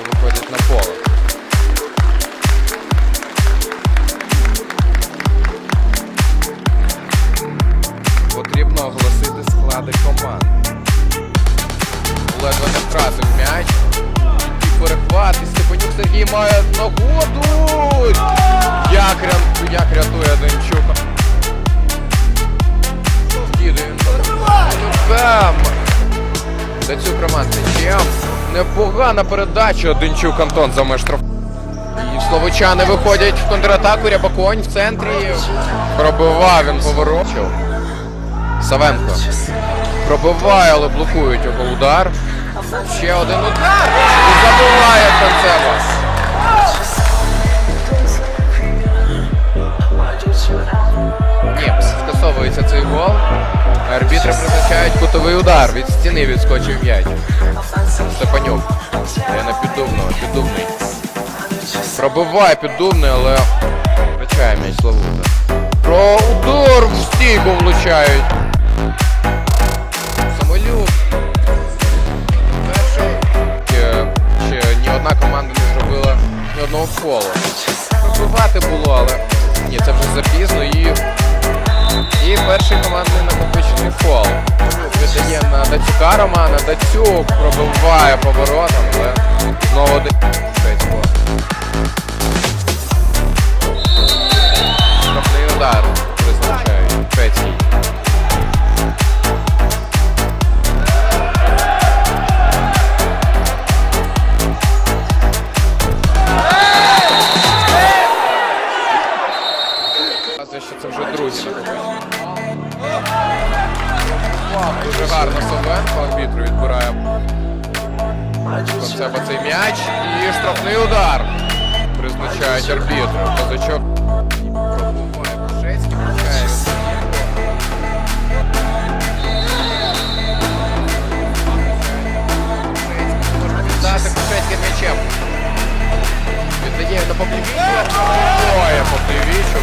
команди виходять на поле. Потрібно оголосити склади команд. Ледве не втратив м'яч. І перехват. І Степанюк Сергій має нагоду. Як, як рятує Денчука. Скидує Денчукам. Дацюк Роман Течем. Непогана передача. Денчук Антон за меж штраф. І словочани виходять в контратаку. Рябаконь в центрі. Пробивав він поворочив. Савенко. Пробиває, але блокують його удар. Ще один удар. І забиває Концева. Ні, скасовується цей гол. Кутовий удар. Від стіни відскочив м'яч. Степанюк. Я на піддубного, піддубний. Пробиває піддубний, але втрачає м'яч Славута. Про удар в стійку влучають. Самолюб. Перший. Ще, ще ні одна команда не зробила ні одного фолу. Пробивати було, але ні, це вже запізно і. І перший командний фол. Віддає на Дацюка Романа. Дацюк пробиває поворотом, але знову один. Штрафний удар призначають. друзі Дуже гарно Совенко, арбітру відбирає Концеба цей м'яч і штрафний удар. Призначають арбітру. Козачок пробуває Пушецький, включає Можна віддати Пушецький м'ячем. Віддає до Поплівічу.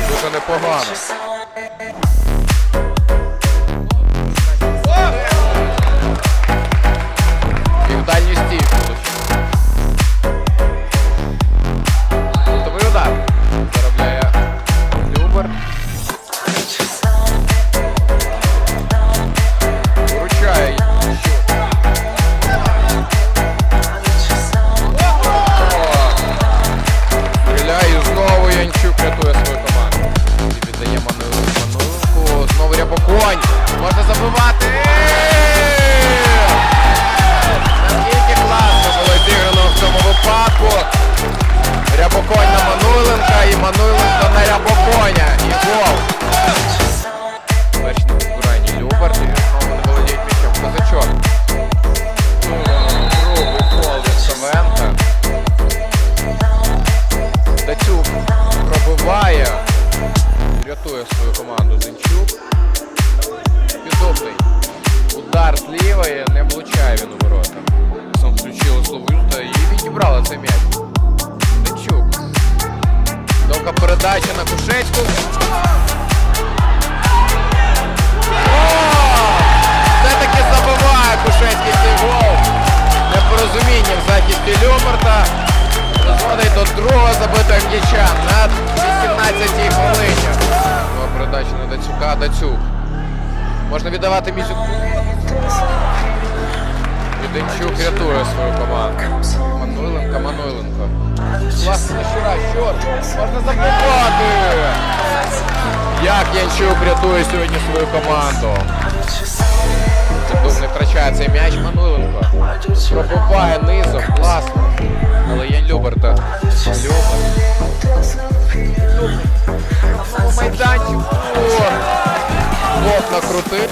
Дуже непогано. І Мануйленко на Рябоконя. І гол. Перший на підбиранні Люберт. І знову не володіють м'ячем. Козачок. Ну, Грубий гол від Савенка. Дацюк пробиває. Рятує свою команду Зинчук. Підобний. Удар з лівої, не влучає він Довга передача на Кушецьку. Все-таки забиває Кушецький цей гол. Непорозуміння в захисті Люберта. Дозводить до другого забитого м'яча на 18-й хвилині. Нова передача на Дацюка. Дацюк. Можна віддавати Мізюку. І Денчук рятує свою команду. Мануйленко, Мануйленко. Класна щура, що? Можна забивати! Як Янчук рятує сьогодні свою команду. Типу не втрачає цей м'яч Мануйленко. Пробиває низом, класно. Але Ян Люберта. Любер. Майданчик. О! Накрутив.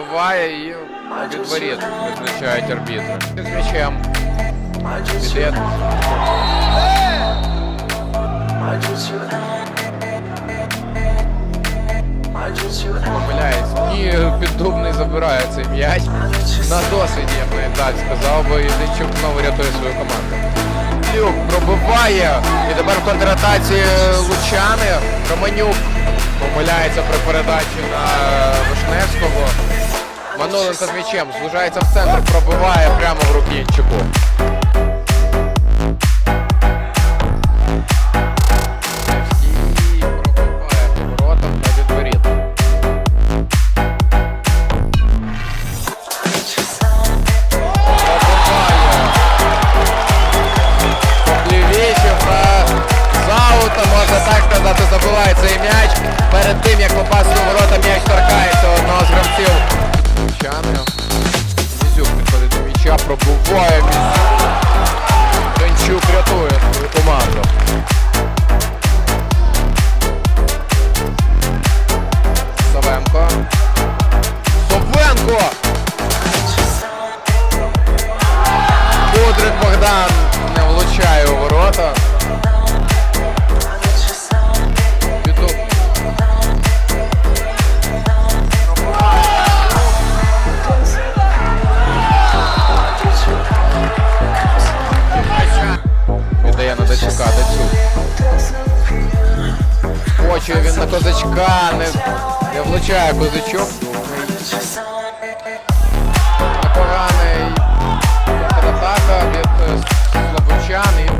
Пробиває і від воріт визначають арбітри. З м'ячем. Піде. Помиляється. Ні, піддубний забирає цей м'яч. На досвіді, я би так сказав, бо Єдинчук знову рятує свою команду. Люк пробиває. І тепер в контратації Лучани. Романюк помиляється при передачі на. Мануленко з м'ячем звужається в центр, пробиває прямо в руки Янчуку. Накачує він на козачка, не, не влучає козачок. поганий контратака від е, слабочан.